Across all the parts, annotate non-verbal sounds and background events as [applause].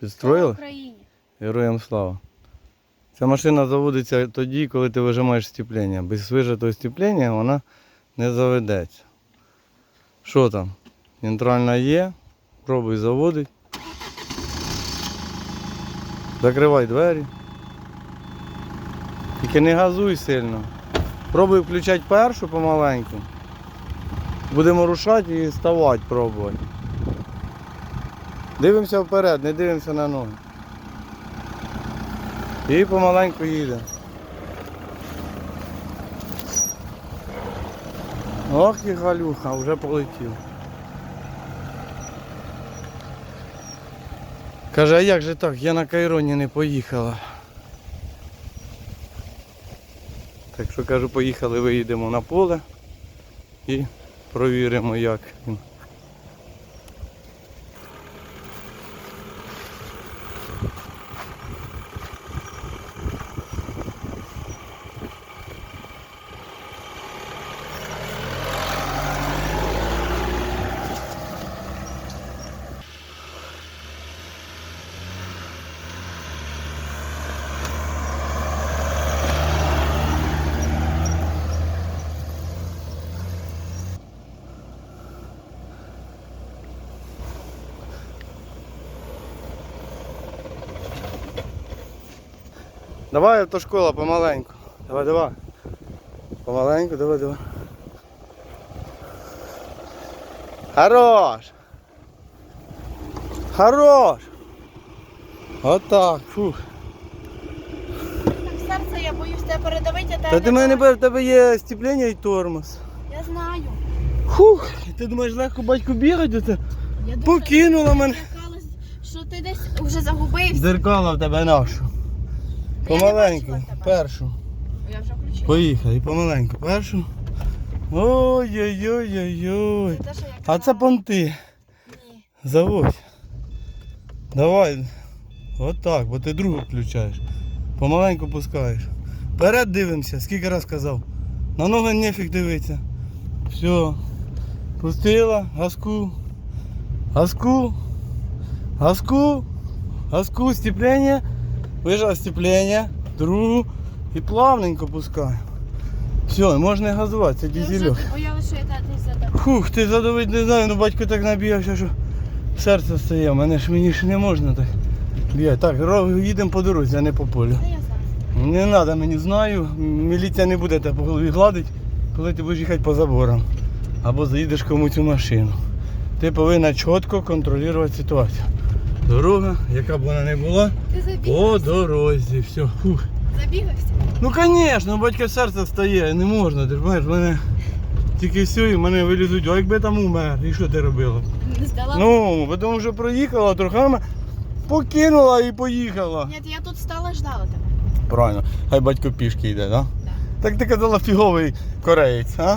Підстроїли? Україні. Героям слава. Ця машина заводиться тоді, коли ти вижимаєш стіплення. Без вижатого стіплення вона не заведеться. Що там? Нейтральна є. Пробуй заводить. Закривай двері. Тільки не газуй сильно. Пробуй включати першу помаленьку. Будемо рушати і ставати пробувати. Дивимося вперед, не дивимося на ноги. І помаленьку їде. Ох і галюха, вже полетів. Каже, а як же так? Я на Кайроні не поїхала. Так що кажу, поїхали, виїдемо на поле і провіримо як він. Давай, автошкола, помаленьку. Давай, давай. Помаленьку, давай, давай. Хорош! Хорош! Отак, фух. Так, серце, я боюсь тебе передавити, а Та ти мене не бачиш, в тебе є стіплення і тормоз. Я знаю. Фух, ти думаєш легко батьку бігати? Оце? Я дуже Покинула мене. лякалась, що ти десь вже загубився. Дзеркала в тебе нашу. Помаленьку. Першу. Я вже включила. Поїхали, помаленьку. Першу. Ой-ой-ой-ой-ой. А це понти. Ні. Заводь. Давай. Отак, бо ти другу включаєш. Помаленьку пускаєш. Вперед дивимося, скільки раз казав. На ноги нефіг дивитися. Все. Пустила, газку. Газку. Газку. Газку, степлення. Вижав степлення. Другу. І плавненько пускай. Все, можна газувати, це дізельок. Фух, ти задавить не знаю, ну батько так набігався, що серце стає. Мене ж мені ж не можна так. бігати. Так, їдемо по дорозі, а не по полю. Не треба мені знаю. Міліція не буде тебе по голові гладити, коли ти будеш їхати по заборам. Або заїдеш комусь у машину. Ти повинна чітко контролювати ситуацію. Дорога, яка б вона не була, Ти по дорозі. Все. Фух. Забігався. Ну звісно, батька серце стає, не можна, ти знаєш, мене тільки все, і мене вилізуть, а якби там умер, і що ти робила? Не здала. Ну, тому що проїхала трохами, покинула і поїхала. Ні, я тут стала ждала тебе. Правильно, хай батько пішки йде, да? Да. Так ти казала фіговий кореєць, а?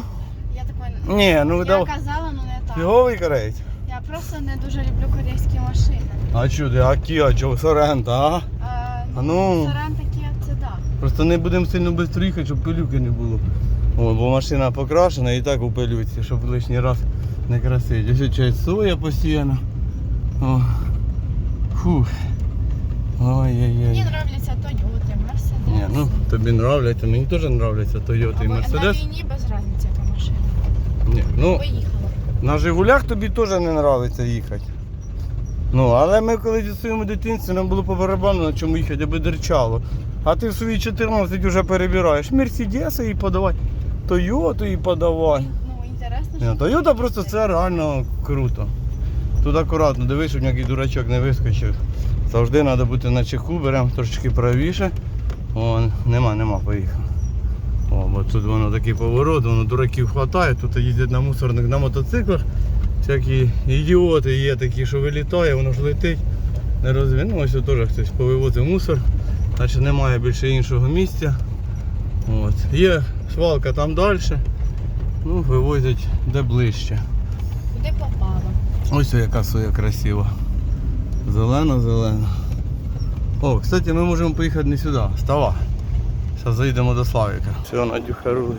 Я такої Ні, ну Я дав. казала, ну не так. Фіговий кореєць. Просто не дуже люблю корейські машини. А чого ти, а Кіа, чого, Сорента, а? А, А ну. Саран такі, це да. Просто не будемо сильно швидко їхати, щоб пилюки не було. О, бо машина покрашена і так у пилюці, щоб лишній раз не красити. Ось чай соя постійно. О. Фух. Ой-ой-ой. Мені нравляться Toyota, Mercedes. Ні, ну тобі нравляться, мені теж нравляться Toyota і Або. На війні без різниці, яка машина. Ні, ну Поїхала. На Жигулях тобі теж не нравиться їхати. Ну, але ми коли зі своїми дитинстві нам було по барабану на чому їхати, аби дерчало. А ти в свої 14 вже перебираєш. Мерседеса і подавай, Тойоту і подавай. Ну, інтересно, Тойота просто це реально круто. Тут акуратно, дивись, щоб ніякий дурачок не вискочив. Завжди треба бути на чеку, беремо трошечки правіше. О, нема, нема, поїхав. О, бо тут воно такий поворот, воно дураків хватає, тут їздять на мусорних на мотоциклах. Всякі ідіоти є такі, що вилітає, воно ж летить. Не розві... Ну, ось тут теж хтось повивозив мусор, значить немає більше іншого місця. От. Є свалка там далі. Ну, вивозять де ближче. куди попала. Ось яка соя красива. Зелена, зелена. О, кстати, ми можемо поїхати не сюди, става. Зараз заїдемо до Славіка. Все, Надюха рулить.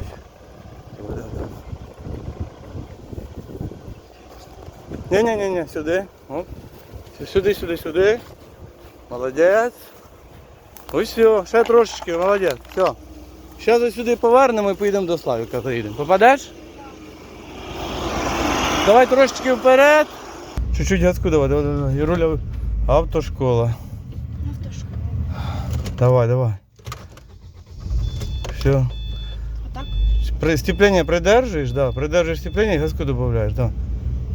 Ні-ні-ні, сюди. Оп. Сюди, сюди, сюди. Молодець. Ось все, ще трошечки, молодець. Все. Зараз сюди повернемо і поїдемо до Славіка заїдемо. Попадеш? Давай трошечки вперед. Чуть-чуть газку давай, давай, давай. Іруля, автошкола. Автошкола. Давай, давай. Все. Отак? При степление придерживаешь, да, придерживаешь степление и газку добавляешь, да.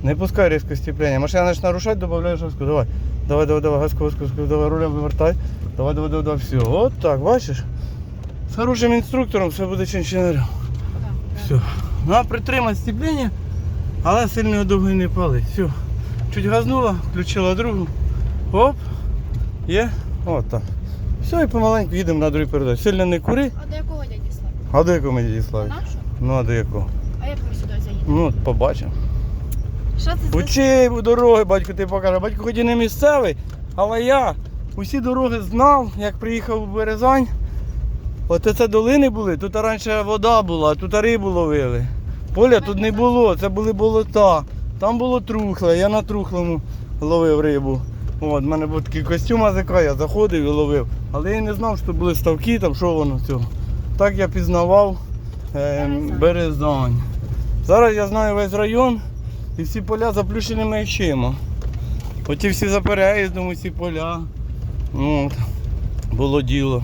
Не пускай резко степление. Машина начнет нарушать, добавляешь газку. Давай. Давай, давай, давай, газку, газку, газку, давай, руля вывертай. Давай, давай, давай, давай, все. Вот так, бачиш? З хорошим інструктором все буде чинчинарем. Так. Все. Ну, а притримай степлення, але сильно довго не палить. Все. Чуть газнула, включила другу. Оп. Є. От так. Все, і помаленьку їдемо на другий передач. Сильно не кури. А до якого? А до якого ми? Нашу? Ну, а до якого? А як ми сюди заїдемо? Ну, побачимо. Що це за Учи дороги, батько ти покаже. Батько хоч і не місцевий, але я усі дороги знав, як приїхав у Березань. От це долини були, тут раніше вода була, тут рибу ловили. Поля тут не було, це були болота. Там було трухле, я на трухлому ловив рибу. От, в мене був такий костюм АЗК, я заходив і ловив. Але я не знав, що були ставки, там що воно цього. Так я пізнавав е, Березань. Зараз я знаю весь район і всі поля заплющеними очима. Оті всі за переїздом, усі поля. Ну, От, було діло.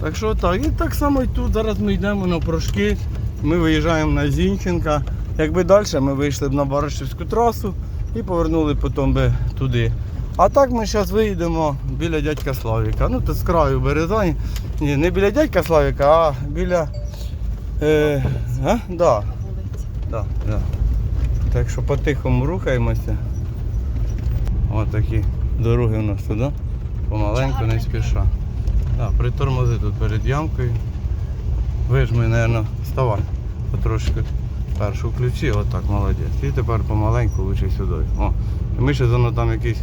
Так що так, і так само і тут. Зараз ми йдемо на прошки, ми виїжджаємо на Зінченка. Якби далі ми вийшли б на Баришівську трасу і повернули потім би туди. А так ми зараз виїдемо біля дядька Славіка. Ну, то з краю Березані. Ні, не біля дядька Славіка, а біля. Е, а? Да, да, да. Так що по-тихому рухаємося. Ось такі дороги у нас туди. Помаленьку, не спіша. Да, притормози тут перед ямкою. Вижми, мабуть, вставай. Потрошки першу включи, отак, молодець. І тепер помаленьку лучше сюди. О. І ми ще зону там якийсь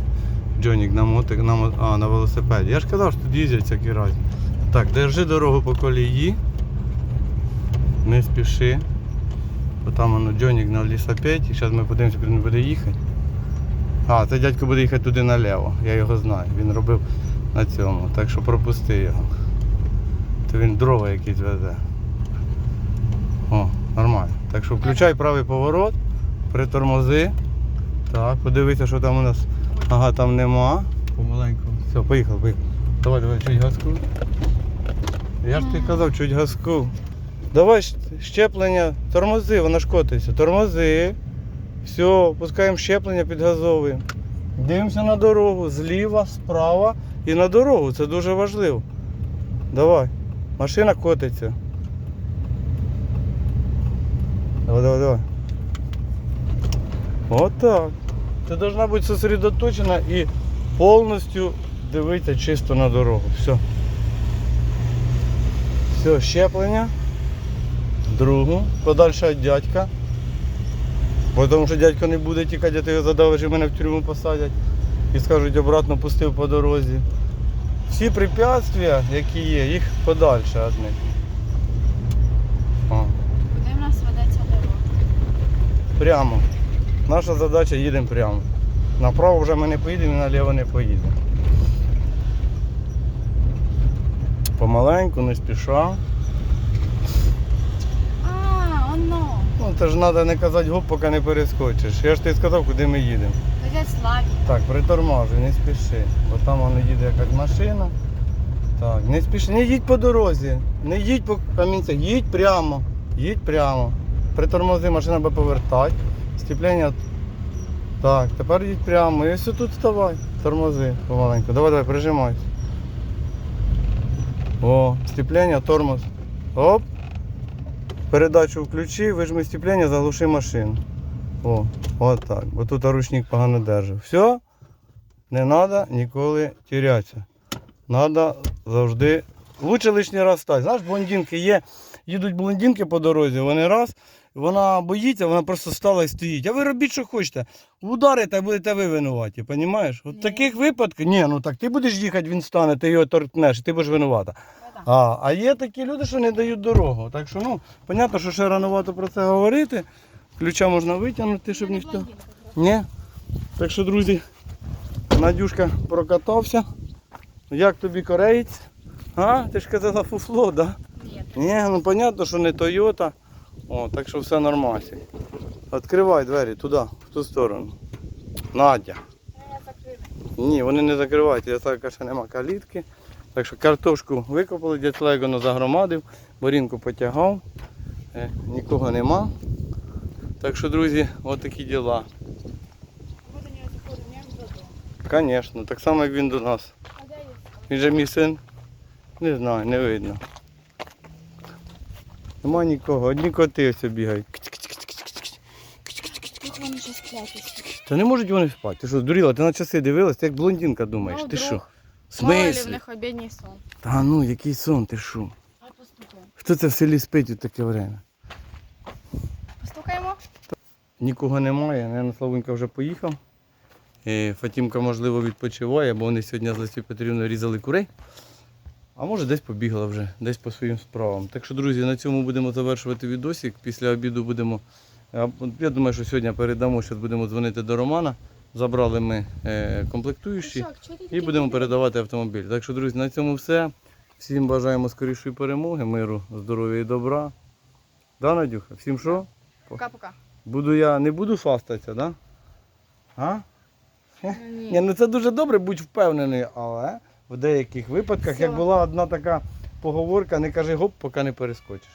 джонік на мотик, на, а, на велосипеді. Я ж казав, що тут їздять всякі разні. Так, держи дорогу по колії. Не спіши. Бо там воно Джонік на лісопеді, і зараз ми подивимося, куди він буде їхати. А, це дядько буде їхати туди наліво, я його знаю. Він робив на цьому, так що пропусти його. То він дрова якісь везе. О, нормально. Так що включай правий поворот, притормози. Так, подивися, що там у нас. Ага, там нема. Помаленьку. Все, поїхав, поїхав. Давай, давай, чуть газку. Я ж тобі казав, чуть газку. Давай щеплення, тормози, вона ж котиться. Тормози. Все, пускаємо щеплення, підгазовуємо. Дивимося на дорогу, зліва, справа і на дорогу. Це дуже важливо. Давай. Машина котиться. Давай, давай, давай. От так. Ти повинна бути зосередоточена і повністю дивитися чисто на дорогу. Все. Все, щеплення. Другу. Подальше від дядька. Бо Тому що дядько не буде тікати, а ти його задавиш і мене в тюрму посадять. І скажуть, обратно пустив по дорозі. Всі препятствия, які є, їх подальше від них. Куди в нас ведеться дорога? прямо. Наша задача їдемо прямо. Направо вже ми не поїдемо і наліво не поїдемо. Помаленьку, не спіша. А, оно. Ну, це ж треба не казати гоп, поки не перескочиш. Я ж тобі сказав, куди ми їдемо. Дядь Славі. Так, притормажуй, не спіши, бо там воно їде якась машина. Так, не спіши, не їдь по дорозі, не їдь по камінцях, їдь прямо, їдь прямо. Притормози, машина буде повертати. Стіплення. Так, тепер їдь прямо. І все тут вставай. Тормози помаленьку. Давай, давай, прижимайся. О, степлення, тормоз. Оп. Передачу включи, вижми степлення, заглуши машину. О, от так. Бо тут ручник погано держав. Все, не треба ніколи тірятися. Треба завжди. Лучше лишній раз стати. Знаєш, блондинки є, їдуть блондинки по дорозі, вони раз, вона боїться, вона просто стала і стоїть. А ви робіть, що хочете. Ударите, будете ви винуваті, розумієш? От таких випадків, ні, ну так ти будеш їхати, він стане, ти його торкнеш, і ти будеш винувата. Ну. А, а є такі люди, що не дають дорогу. Так що, ну, понятно, що ще ранувато про це говорити. Ключа можна витягнути, щоб ніхто. Ні. Так що, друзі, Надюшка прокатався. Як тобі кореєць? А? Ти ж казала фуфло, да? Ні. Ну понятно, що не Тойота. О, так що все нормально. Відкривай двері туди, в ту сторону. Надя. Ні, вони не закривають, я так що нема калітки. Так що картошку викопали, дід Лего загромадив, борінку потягав, е, нікого нема. Так що, друзі, от такі діла. Звісно, так само як він до нас. Він же мій син. Не знаю, не видно. Нема нікого, одні коти ось бігають. Та не можуть вони спати. Ти що, здуріла? Ти на часи дивилась, ти як блондинка думаєш. Ну, ти що? Мало в них обідній сон. Та ну, який сон, ти що? Хто це в селі спить у таке время? Постукаємо? Нікого немає, наверное, Славунька вже поїхав. І Фатімка, можливо, відпочиває, бо вони сьогодні з Лесією Петрівною різали курей. А може десь побігла вже, десь по своїм справам. Так що, друзі, на цьому будемо завершувати відосик. Після обіду будемо. Я думаю, що сьогодні передамо, зараз будемо дзвонити до Романа. Забрали ми е, комплектуючі і будемо передавати автомобіль. Так що, друзі, на цьому все. Всім бажаємо скорішої перемоги, миру, здоров'я і добра. Да, Надюха? Всім що? Пока-пока. Буду я не буду фастатися, да? А? Ні, Ні. ну це дуже добре, будь впевнений, але в деяких випадках, як була одна така поговорка, не кажи гоп, поки не перескочиш.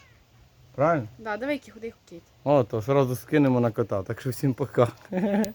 Правильно? Да, давай який худий кіт. О, то одразу скинемо на кота. Так що всім пока. [laughs]